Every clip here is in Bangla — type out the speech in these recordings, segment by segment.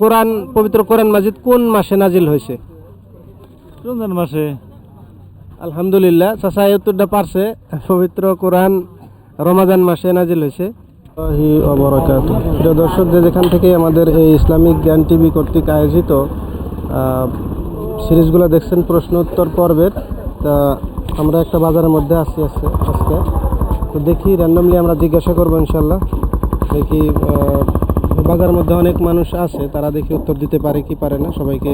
কোরআন পবিত্র কোরআন মাজিদ কোন মাসে নাজিল হয়েছে? রমজান মাসে। আলহামদুলিল্লাহ এই উত্তরটা পারছে। পবিত্র কোরআন রমাজান মাসে নাজিল হয়েছে। প্রিয় দর্শক যে যেখান থেকে আমাদের এই ইসলামিক জ্ঞান টিভি কর্তৃক আয়োজিত সিরিজগুলো দেখছেন প্রশ্ন উত্তর পর্বের তা আমরা একটা বাজারের মধ্যে আছি আজকে। আজকে তো দেখি র্যান্ডমলি আমরা জিজ্ঞাসা করব ইনশাল্লাহ দেখি আহ, বাজারের মধ্যে অনেক মানুষ আছে তারা দেখি উত্তর দিতে পারে কি পারে না সবাইকে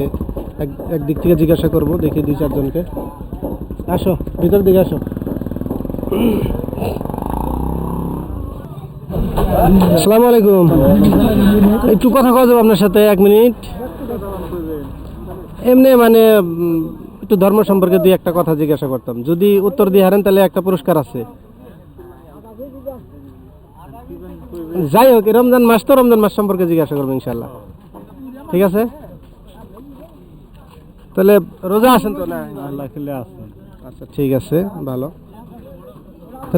এক একদিক থেকে জিজ্ঞাসা করব দেখি দুই চারজনকে। আসো ভিতর দিকে আসো। আসসালামু আলাইকুম। একটু কথা কওয়া যাবে আপনার সাথে এক মিনিট। এমনি মানে একটু ধর্ম সম্পর্কে দুই একটা কথা জিজ্ঞাসা করতাম। যদি উত্তর দিয়ে হারেন তাহলে একটা পুরস্কার আছে। যাই হোক রমজান মাস তো রমজান মাস সম্পর্কে জিজ্ঞাসা করব ইনশাল্লাহ ঠিক আছে? তাহলে রোজা আছেন তো? না আল্লাহ খেলে আছে আচ্ছা ঠিক আছে ভালো।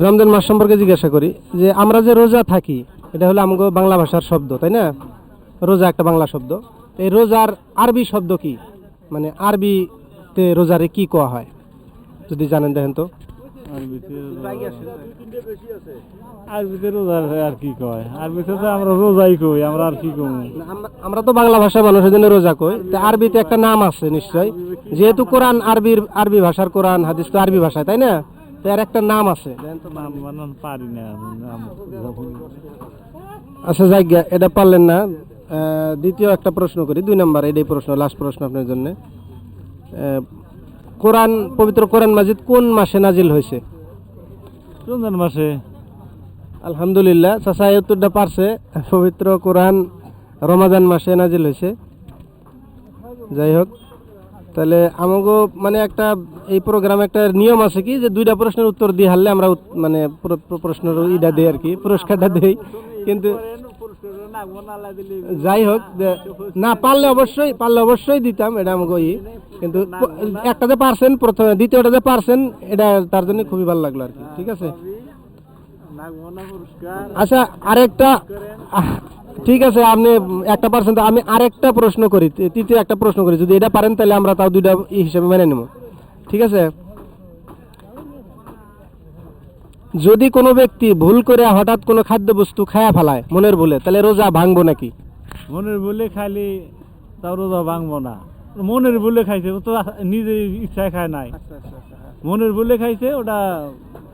রমজান মাস সম্পর্কে জিজ্ঞাসা করি যে আমরা যে রোজা থাকি এটা হলো আমাকে বাংলা ভাষার শব্দ তাই না? রোজা একটা বাংলা শব্দ। এই রোজার আরবি শব্দ কি? মানে আরবিতে রোজারে কি কোয়া হয়? যদি জানেন দেখেন তো। আরবিতে আরবিতে রোজা আর কি কয়? আরবিতে তো আমরা রোজাই কই আমরা আর কি কই আমরা- তো বাংলা ভাষা মানুষ এই জন্য রোজা কই। তো আরবিতে একটা নাম আছে নিশ্চয় যেহেতু কোরআন আরবির আরবি ভাষার কোরআন হাদিস তো আরবি ভাষায় তাই না? তো এর একটা নাম আছে। নাম বানান পারি না আচ্ছা যাই গিয়া, এটা পারলেন না। দ্বিতীয় একটা প্রশ্ন করি দুই নাম্বার এটাই প্রশ্ন লাস্ট প্রশ্ন আপনার জন্য। কোরআন পবিত্র কোরআন মাজিদ কোন মাসে নাজিল হয়েছে? রমজান মাসে। আলহামদুলিল্লাহ এই উত্তরটা পারছে। পবিত্র কোরআন রমাজান মাসে নাজিল হয়েছে। যাই হোক তাহলে আমাকে মানে একটা এই প্রোগ্রামে একটা নিয়ম আছে কি যে দুইটা প্রশ্নের উত্তর দিয়ে হারলে আমরা মানে প্র- প্র- প্রশ্নের ইটা দেই আর কি পুরস্কারটা দেই। কিন্তু যাই হোক না, পারলে অবশ্যই পারলে অবশ্যই দিতাম, এটা আমাকে ই। কিন্তু একটাতে পারছেন, প্রথমে, দ্বিতীয়টাতে পারছেন, এটা তার জন্য খুবই ভালো লাগল আর কি, ঠিক আছে? আচ্ছা আরেকটা ঠিক আছে, আপনি একটা পার্সেন্ট আমি আরেকটা প্রশ্ন করি তৃতীয় একটা প্রশ্ন করি, যদি এটা পারেন, তাহলে আমরা তাও দুইটা হিসেবে মেনে নেব, ঠিক আছে? যদি কোনো ব্যক্তি ভুল করে হঠাৎ কোনো খাদ্যবস্তু খায়া ফেলায় মনের ভুলে তাহলে রোজা ভাঙবো নাকি? মনের বলে খাইলে তাও রোজা ভাঙবো না। মনের বলে খাইছে ও তো নিজের ইচ্ছায় খায় নাই। মনের বলে খাইছে ওটা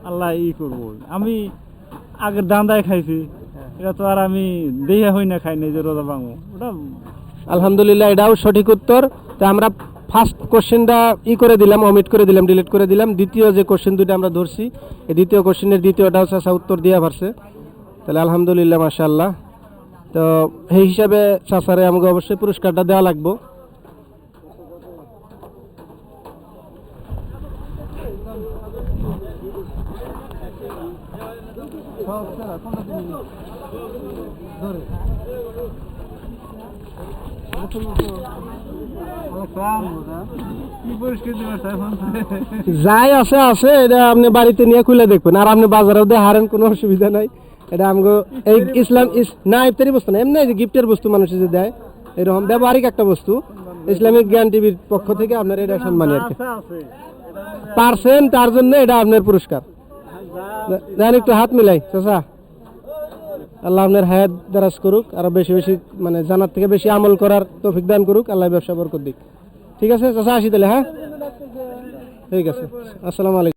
আল্লাহ ই করব। আমি আগের দান্দায় খাইছি এটা তো আর আমি দেহা হই না খাই নাই যে রোজা ভাঙবো। ওটা আলহামদুলিল্লাহ এটাও সঠিক উত্তর। তো আমরা ফার্স্ট কোশ্চেনটা ই করে দিলাম অমিট করে দিলাম ডিলিট করে দিলাম। দ্বিতীয় যে কোশ্চেন দুটো আমরা ধরছি, এই দ্বিতীয় কোশ্চেনের দ্বিতীয়টা হচ্ছে আচ্ছা উত্তর দিয়ে পারছে তাহলে আলহামদুলিল্লাহ, মাশাআল্লাহ। তো সেই হিসাবে চাচারে আমাকে অবশ্যই পুরস্কারটা দেওয়া লাগবো। এখন যাই, আছে আছে, এটা আপনি বাড়িতে নিয়ে খুলে দেখবেন। আর আপনি বাজারেও দিয়ে হারেন, কোনো অসুবিধা নাই। এটা আমাকে এই ইসলাম ইস না ইফতারি বস্তু না, এমনি গিফটের বস্তু মানুষ যে দেয়, এরকম ব্যবহারিক একটা বস্তু। ইসলামিক জ্ঞান টিভির পক্ষ থেকে আপনার এটা সম্মানী আর কি। পারছেন, তার জন্য এটা আপনার পুরস্কার। দেন একটু হাত মিলাই, চাচা। আল্লাহ আপনার হায়াত দারাজ করুক, আরও বেশি বেশি মানে জানার থেকে বেশি আমল করার তৌফিক দান করুক, আল্লাহ ব্যবসা বরকত দিক। ঠিক আছে চাষা আসি তাহলে হ্যাঁ? ঠিক আছে, আসসালামু আলাইকুম।